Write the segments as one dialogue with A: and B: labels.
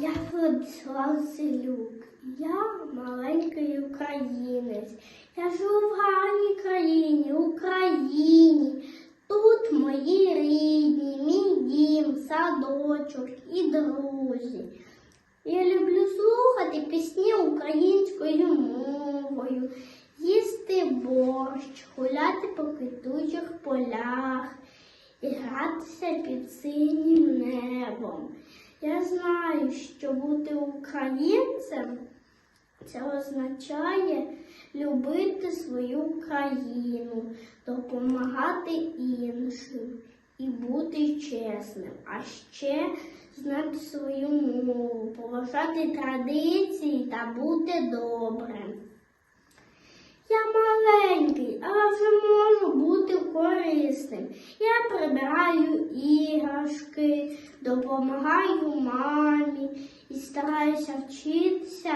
A: Я Владислав Селюк. Я маленький українець. Я живу в гарній країні, Україні. Тут мої рідні, мій дім, садочок і друзі. Я люблю слухати пісні українською мовою, їсти борщ, гуляти по квітучих полях і гратися під синім небом. Я знаю, що бути українцем це означає любити свою країну, допомагати іншим і бути чесним, а ще знати свою мову, поважати традиції та бути добрим. Я маленький, але вже можу бути корисним. Я прибираю іграшки, допомагаю мамі і стараюся вчитися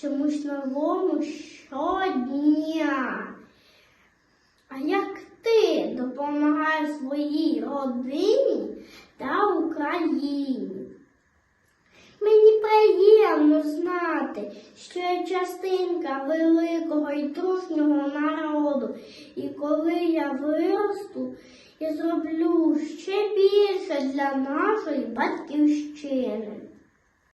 A: чомусь новому щодня. А як ти допомагаєш своїй родині та Україні? Мені приємно знати, що я частинка великого і дружнього народу, і коли я виросту, зроблю ще більше для нашої батьківщини.